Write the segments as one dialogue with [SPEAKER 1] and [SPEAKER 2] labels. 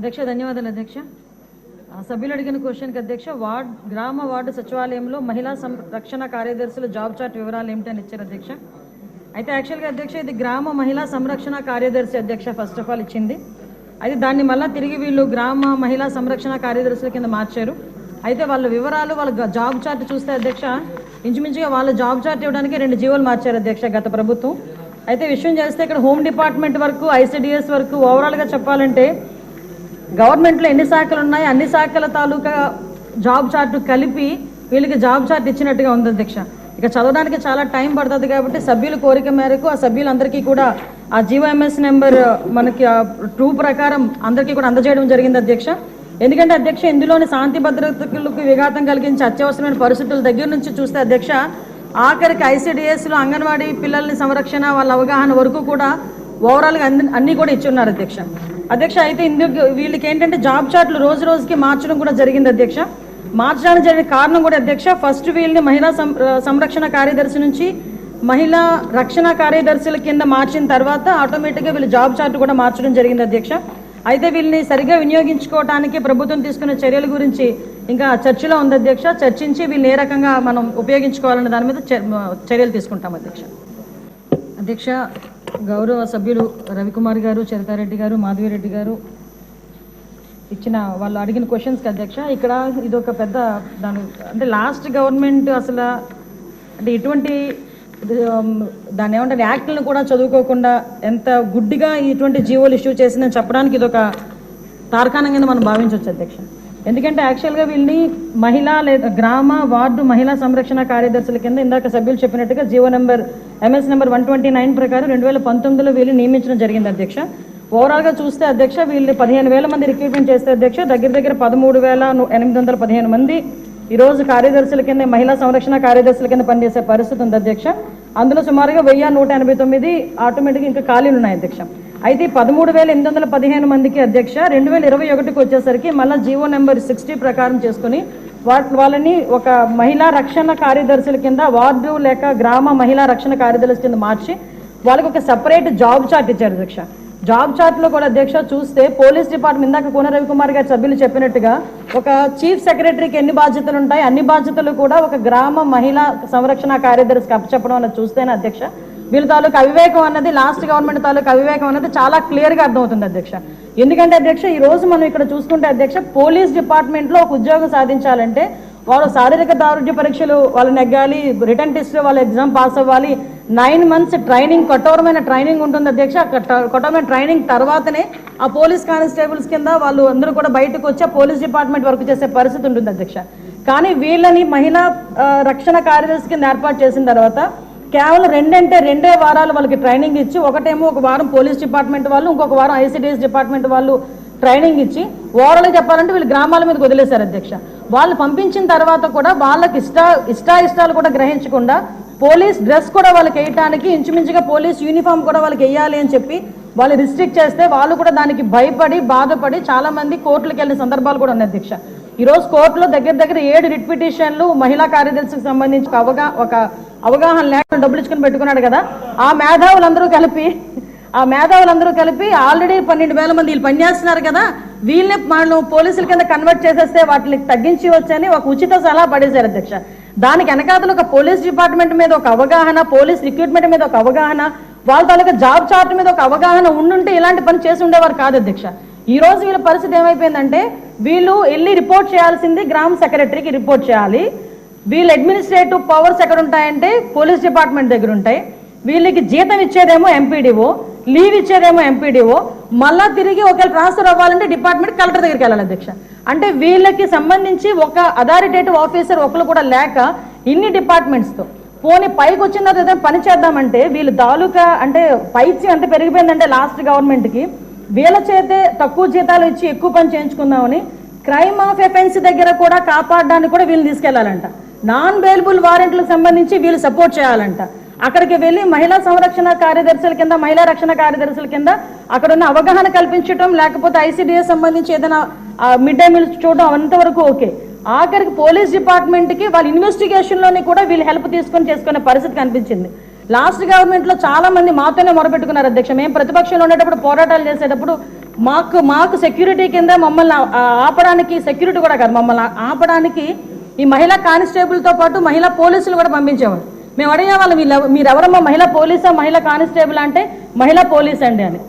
[SPEAKER 1] అధ్యక్ష ధన్యవాదాలు అధ్యక్ష. ఆ, సభ్యులు అడిగిన క్వశ్చన్కి అధ్యక్ష వార్డ్ గ్రామ వార్డు సచివాలయంలో మహిళా సంరక్షణ కార్యదర్శుల జాబ్ చార్ట్ వివరాలు ఏమిటని ఇచ్చారు అధ్యక్ష. అయితే యాక్చువల్గా అధ్యక్ష ఇది గ్రామ మహిళా సంరక్షణ కార్యదర్శి అధ్యక్ష ఫస్ట్ ఆఫ్ ఆల్ ఇచ్చింది. అయితే దాన్ని మళ్ళీ తిరిగి వీళ్ళు గ్రామ మహిళా సంరక్షణ కార్యదర్శుల కింద మార్చారు. అయితే వాళ్ళ వివరాలు వాళ్ళ జాబ్ చార్ట్ చూస్తే అధ్యక్ష ఇంచుమించుగా వాళ్ళ జాబ్ చార్ట్ ఇవ్వడానికి రెండు జీవోలు మార్చారు అధ్యక్ష గత ప్రభుత్వం. అయితే విషయం చేస్తే ఇక్కడ హోమ్ డిపార్ట్మెంట్ వరకు ఐసిడిఎస్ వరకు ఓవరాల్గా చెప్పాలంటే గవర్నమెంట్లో ఎన్ని శాఖలు ఉన్నాయి అన్ని శాఖల తాలూకా జాబ్ చార్ట్ కలిపి వీళ్ళకి జాబ్ చార్ట్ ఇచ్చినట్టుగా ఉంది అధ్యక్ష. ఇక చదవడానికి చాలా టైం పడుతుంది కాబట్టి సభ్యుల కోరిక మేరకు ఆ సభ్యులందరికీ కూడా ఆ జీవోఎంఎస్ నెంబర్ మనకి టూ ప్రకారం అందరికీ కూడా అందజేయడం జరిగింది అధ్యక్ష. ఎందుకంటే అధ్యక్ష ఇందులోని శాంతి భద్రతలకు విఘాతం కలిగించే అత్యవసరమైన పరిస్థితుల దగ్గర నుంచి చూస్తే అధ్యక్ష ఆఖరికి ఐసీడీఎస్లో అంగన్వాడీ పిల్లల్ని సంరక్షణ వాళ్ళ అవగాహన వరకు కూడా ఓవరాల్గా అన్ని అన్నీ కూడా ఇచ్చి ఉన్నారు అధ్యక్ష. అధ్యక్ష అయితే ఇందుకు వీళ్ళకి ఏంటంటే జాబ్ చార్ట్లు రోజు రోజుకి మార్చడం కూడా జరిగింది అధ్యక్ష. మార్చడానికి జరిగిన కారణం కూడా అధ్యక్ష ఫస్ట్ వీళ్ళని మహిళా సం- సంరక్షణ కార్యదర్శి నుంచి మహిళా రక్షణ కార్యదర్శుల కింద మార్చిన తర్వాత ఆటోమేటిక్గా వీళ్ళు జాబ్ చార్ట్ కూడా మార్చడం జరిగింది అధ్యక్ష. అయితే వీళ్ళని సరిగా వినియోగించుకోవడానికి ప్రభుత్వం తీసుకున్న చర్యల గురించి ఇంకా చర్చలో ఉంది అధ్యక్ష. చర్చించి వీళ్ళని ఏ రకంగా మనం ఉపయోగించుకోవాలన్న దాని మీద చర్- చర్యలు తీసుకుంటాం అధ్యక్ష. అధ్యక్ష గౌరవ సభ్యులు రవికుమార్ గారు చరితారెడ్డి గారు మాధవిరెడ్డి గారు ఇచ్చిన వాళ్ళు అడిగిన క్వశ్చన్స్కి అధ్యక్ష ఇక్కడ ఇది ఒక పెద్ద దాని అంటే లాస్ట్ గవర్నమెంట్ అసలు అంటే ఇటువంటి దాన్ని ఏమంటారు యాక్ట్లను కూడా చదువుకోకుండా ఎంత గుడ్డిగా ఇటువంటి జీవోలు ఇష్యూ చేసిందని చెప్పడానికి ఇది ఒక తార్కాణంగా మనం భావించవచ్చు అధ్యక్ష. ఎందుకంటే యాక్చువల్గా వీళ్ళని మహిళా లేదా గ్రామ వార్డు మహిళా సంరక్షణ కార్యదర్శుల కింద ఇందాక సభ్యులు చెప్పినట్టుగా GO number MS number one twenty nine ప్రకారం రెండు వేల పంతొమ్మిదిలో వీళ్ళు నియమించడం జరిగింది అధ్యక్ష. ఓవరాల్గా చూస్తే అధ్యక్ష వీళ్ళు పదిహేను వేల మంది రిక్రూట్మెంట్ చేస్తే అధ్యక్ష దగ్గర దగ్గర పదమూడు వేల ఎనిమిది వందల పదిహేను మంది ఈరోజు కార్యదర్శుల కింద మహిళా సంరక్షణ కార్యదర్శుల కింద పనిచేసే పరిస్థితి ఉంది అధ్యక్ష. అందులో సుమారుగా వెయ్యి నూట ఎనభై తొమ్మిది ఆటోమేటిక్గా ఇంకా ఖాళీలు ఉన్నాయి అధ్యక్ష. అయితే పదమూడు వేల ఎనిమిది వందల పదిహేను మందికి అధ్యక్ష రెండు వేల ఇరవై ఒకటికి వచ్చేసరికి మళ్ళీ జీవో నెంబర్ సిక్స్టీ ప్రకారం చేసుకుని వాళ్ళని ఒక మహిళా రక్షణ కార్యదర్శుల కింద వార్డు లేక గ్రామ మహిళా రక్షణ కార్యదర్శి కింద మార్చి వాళ్ళకి ఒక సపరేట్ జాబ్ చార్ట్ ఇచ్చారు అధ్యక్ష. జాబ్ చార్ట్లో కూడా అధ్యక్ష చూస్తే పోలీస్ డిపార్ట్మెంట్ ఇందాక కోన రవికుమార్ గారి సభ్యులు చెప్పినట్టుగా ఒక చీఫ్ సెక్రటరీకి ఎన్ని బాధ్యతలు ఉంటాయి అన్ని బాధ్యతలు కూడా ఒక గ్రామ మహిళా సంరక్షణ కార్యదర్శికి అప్పచెప్పడం అన్నది చూస్తేనే అధ్యక్ష వీళ్ళ తాలూకు అవివేకం అన్నది లాస్ట్ గవర్నమెంట్ తాలూకు అవివేకం అన్నది చాలా క్లియర్గా అర్థమవుతుంది అధ్యక్ష. ఎందుకంటే అధ్యక్ష ఈ రోజు మనం ఇక్కడ చూసుకుంటే అధ్యక్ష పోలీస్ డిపార్ట్మెంట్లో ఒక ఉద్యోగం సాధించాలంటే వాళ్ళు శారీరక దారుఢ్య పరీక్షలు వాళ్ళు నెగ్గాలి రిటర్న్ టెస్ట్ వాళ్ళు ఎగ్జామ్ పాస్ అవ్వాలి నైన్ మంత్స్ ట్రైనింగ్ కఠోరమైన ట్రైనింగ్ ఉంటుంది అధ్యక్ష. కఠోరమైన ట్రైనింగ్ తర్వాతనే ఆ పోలీస్ కానిస్టేబుల్స్ కింద వాళ్ళు అందరూ కూడా బయటకు వచ్చి పోలీస్ డిపార్ట్మెంట్ వర్క్ చేసే పరిస్థితి ఉంటుంది అధ్యక్ష. కానీ వీళ్ళని మహిళా రక్షణ కార్యదర్శి కింద ఏర్పాటు చేసిన తర్వాత కేవలం రెండంటే రెండే వారాలు వాళ్ళకి ట్రైనింగ్ ఇచ్చి ఒకటేమో ఒక వారం పోలీస్ డిపార్ట్మెంట్ వాళ్ళు ఇంకొక వారం ఐసీడీఎస్ డిపార్ట్మెంట్ వాళ్ళు ట్రైనింగ్ ఇచ్చి ఓవరాల్గా చెప్పాలంటే వీళ్ళు గ్రామాల మీద వదిలేశారు అధ్యక్ష. వాళ్ళు పంపించిన తర్వాత కూడా వాళ్ళకి ఇష్ట ఇష్టాయిష్టాలు కూడా గ్రహించకుండా పోలీస్ డ్రెస్ కూడా వాళ్ళకి వేయటానికి ఇంచుమించుగా పోలీస్ యూనిఫామ్ కూడా వాళ్ళకి వేయాలి అని చెప్పి వాళ్ళు రిస్ట్రిక్ట్ చేస్తే వాళ్ళు కూడా దానికి భయపడి బాధపడి చాలా మంది కోర్టులకు వెళ్ళిన సందర్భాలు కూడా ఉన్నాయి అధ్యక్ష. ఈరోజు కోర్టులో దగ్గర దగ్గర ఏడు రిట్ పిటిషన్లు మహిళా కార్యదర్శికి సంబంధించి అవగా ఒక అవగాహన లేకుండా డబ్బులు ఇచ్చుకుని పెట్టుకున్నాడు కదా. ఆ మేధావులందరూ కలిపి ఆ మేధావులందరూ కలిపి ఆల్రెడీ పన్నెండు వేల మంది వీళ్ళు పనిచేస్తున్నారు కదా. వీళ్ళని మనం పోలీసుల కింద కన్వర్ట్ చేసేస్తే వాటిని తగ్గించి వచ్చని ఒక ఉచిత సలహా పడేశారు అధ్యక్ష. దానికి వెనకాతలు ఒక పోలీస్ డిపార్ట్మెంట్ మీద ఒక అవగాహన పోలీస్ రిక్రూట్మెంట్ మీద ఒక అవగాహన వాళ్ళ తాలూకా జాబ్ చార్ట్ మీద ఒక అవగాహన ఉండుంటే ఇలాంటి పని చేసి ఉండేవారు కాదు అధ్యక్ష. ఈ రోజు వీళ్ళ పరిస్థితి ఏమైపోయిందంటే వీళ్ళు వెళ్ళి రిపోర్ట్ చేయాల్సింది గ్రామ సెక్రటరీకి రిపోర్ట్ చేయాలి. వీళ్ళ అడ్మినిస్ట్రేటివ్ పవర్స్ ఎక్కడ ఉంటాయంటే పోలీస్ డిపార్ట్మెంట్ దగ్గర ఉంటాయి వీళ్ళకి జీతం ఇచ్చేదేమో ఎంపీడీఓ లీవ్ ఇచ్చేదేమో ఎంపీడీఓ మళ్ళా తిరిగి ఒకవేళ ట్రాన్స్ఫర్ అవ్వాలంటే డిపార్ట్మెంట్ కలెక్టర్ దగ్గరికి వెళ్ళాలి అధ్యక్ష. అంటే వీళ్ళకి సంబంధించి ఒక అథారిటేటివ్ ఆఫీసర్ ఒకరు కూడా లేక ఇన్ని డిపార్ట్మెంట్స్తో పోనీ పైకి వచ్చిన తర్వాత ఏదైనా పని చేద్దామంటే వీళ్ళు తాలూకా అంటే పైచి ఎంత పెరిగిపోయిందంటే లాస్ట్ గవర్నమెంట్కి వీళ్ళ చేతే తక్కువ జీతాలు ఇచ్చి ఎక్కువ పని చేయించుకుందామని క్రైమ్ ఆఫ్ ఎఫెన్స్ దగ్గర కూడా కాపాడడానికి కూడా వీళ్ళు తీసుకెళ్ళాలంట. నాన్ బెయిలబుల్ వారెంట్లకు సంబంధించి వీళ్ళు సపోర్ట్ చేయాలంట. అక్కడికి వెళ్ళి మహిళా సంరక్షణ కార్యదర్శుల కింద మహిళా రక్షణ కార్యదర్శుల కింద అక్కడ ఉన్న అవగాహన కల్పించడం లేకపోతే ఐసీడీఎస్ సంబంధించి ఏదైనా మిడ్ డే మీల్స్ చూడడం అంతవరకు ఓకే. ఆఖరికి పోలీస్ డిపార్ట్మెంట్కి వాళ్ళ ఇన్వెస్టిగేషన్లోని కూడా వీళ్ళు హెల్ప్ తీసుకొని చేసుకునే పరిస్థితి కనిపించింది. లాస్ట్ గవర్నమెంట్లో చాలా మంది మాతోనే మొరపెట్టుకున్నారు అధ్యక్ష. మేము ప్రతిపక్షంలో ఉండేటప్పుడు పోరాటాలు చేసేటప్పుడు మాకు మాకు సెక్యూరిటీ కింద మమ్మల్ని ఆపడానికి సెక్యూరిటీ కూడా కాదు మమ్మల్ని ఆపడానికి ఈ మహిళా కానిస్టేబుల్తో పాటు మహిళా పోలీసులు కూడా పంపించేవారు మేము అడిగేవాళ్ళం వీళ్ళు మీరు ఎవరమ్మా మహిళా పోలీసా మహిళా కానిస్టేబుల్ అంటే మహిళా పోలీస్ అండి అని.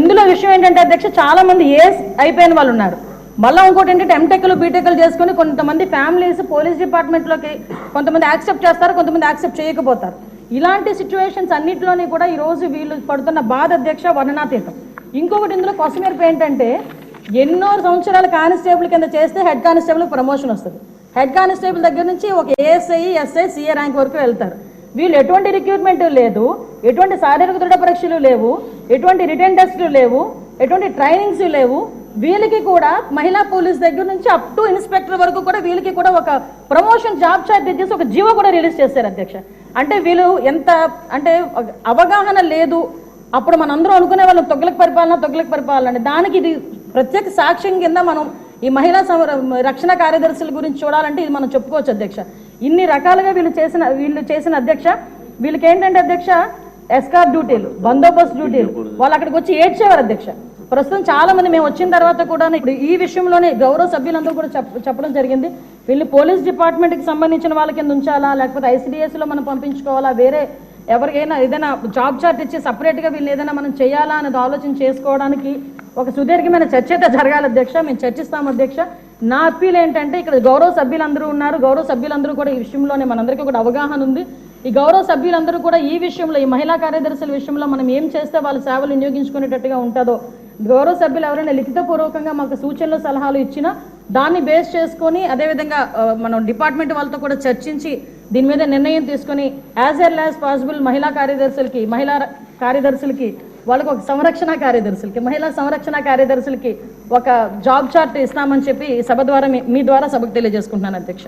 [SPEAKER 1] ఇందులో విషయం ఏంటంటే అధ్యక్ష చాలా మంది ఏస్ అయిపోయిన వాళ్ళు ఉన్నారు. మళ్ళీ ఇంకోటి ఏంటంటే ఎంటెక్లు బీటెక్లు చేసుకొని కొంతమంది ఫ్యామిలీస్ పోలీస్ డిపార్ట్మెంట్లోకి కొంతమంది యాక్సెప్ట్ చేస్తారు కొంతమంది యాక్సెప్ట్ చేయకపోతారు. ఇలాంటి సిచ్యువేషన్స్ అన్నింటిలోనే కూడా ఈరోజు వీళ్ళు పడుతున్న బాధ అధ్యక్ష వర్ణనాతీతం. ఇంకొకటి ఇందులో కొసమేరపు ఏంటంటే ఎన్నో సంవత్సరాలు కానిస్టేబుల్ కింద చేస్తే హెడ్ కానిస్టేబుల్ ప్రమోషన్ వస్తుంది. హెడ్ కానిస్టేబుల్ దగ్గర నుంచి ఒక ఏఎస్ఐ ఎస్ఐ సిఏ ర్యాంక్ వరకు వెళ్తారు. వీళ్ళు ఎటువంటి రిక్రూట్మెంట్ లేదు ఎటువంటి శారీరక దృఢ పరీక్షలు లేవు ఎటువంటి రిటర్న్ టెస్టులు లేవు ఎటువంటి ట్రైనింగ్స్ లేవు. వీళ్ళకి కూడా మహిళా పోలీస్ దగ్గర నుంచి అప్ టు ఇన్స్పెక్టర్ వరకు కూడా వీళ్ళకి కూడా ఒక ప్రమోషన్ జాబ్ చార్ట్ చేసి ఒక జీవో కూడా రిలీజ్ చేశారు అధ్యక్ష. అంటే వీళ్ళు ఎంత అంటే అవగాహన లేదు. అప్పుడు మనందరం అనుకునే వాళ్ళం తొగ్గులకు పరిపాలన తొగ్గులకు పరిపాలన దానికి ఇది ప్రత్యేక సాక్ష్యం కింద మనం ఈ మహిళా రక్షణ కార్యదర్శుల గురించి చూడాలంటే ఇది మనం చెప్పుకోవచ్చు అధ్యక్ష. ఇన్ని రకాలుగా వీళ్ళు చేసిన వీళ్ళు చేసిన అధ్యక్ష వీళ్ళకి ఏంటంటే అధ్యక్ష ఎస్కార్ డ్యూటీలు బందోబస్తు డ్యూటీలు వాళ్ళు అక్కడికి వచ్చి ఏడ్చేవారు అధ్యక్ష. ప్రస్తుతం చాలా మంది మేము వచ్చిన తర్వాత కూడా ఇప్పుడు ఈ విషయంలోనే గౌరవ సభ్యులందరూ కూడా చెప్పడం జరిగింది. వీళ్ళు పోలీస్ డిపార్ట్మెంట్కి సంబంధించిన వాళ్ళ కింద ఉంచాలా లేకపోతే ఐసీడీఎస్లో లో మనం పంపించుకోవాలా వేరే ఎవరికైనా ఏదైనా జాబ్ చార్ట్ ఇచ్చి సపరేట్గా వీళ్ళు ఏదైనా మనం చేయాలా అనేది ఆలోచన చేసుకోవడానికి ఒక సుదీర్ఘమైన చర్చ అయితే జరగాలి అధ్యక్ష. మేము చర్చిస్తాం అధ్యక్ష. నా అప్పీల్ ఏంటంటే ఇక్కడ గౌరవ సభ్యులందరూ ఉన్నారు. గౌరవ సభ్యులందరూ కూడా ఈ విషయంలోనే మనందరికీ కూడా అవగాహన ఉంది. ఈ గౌరవ సభ్యులందరూ కూడా ఈ విషయంలో ఈ మహిళా కార్యదర్శుల విషయంలో మనం ఏం చేస్తే వాళ్ళ సేవలు వినియోగించుకునేటట్టుగా ఉంటుందో గౌరవ సభ్యులు ఎవరైనా లిఖితపూర్వకంగా మాకు సూచనలు సలహాలు ఇచ్చినా దాన్ని బేస్ చేసుకొని అదేవిధంగా మనం డిపార్ట్మెంట్ వాళ్ళతో కూడా చర్చించి దీని మీద నిర్ణయం తీసుకొని యాజ్ ఎల్ యాజ్ పాసిబుల్ మహిళా కార్యదర్శులకి మహిళా కార్యదర్శులకి వాళ్ళకు ఒక సంరక్షణ కార్యదర్శులకి మహిళా సంరక్షణ కార్యదర్శులకి ఒక జాబ్ చార్ట్ ఇస్తామని చెప్పి సభ ద్వారా మీ- మీ ద్వారా సభకు తెలియజేసుకుంటున్నాను అధ్యక్ష.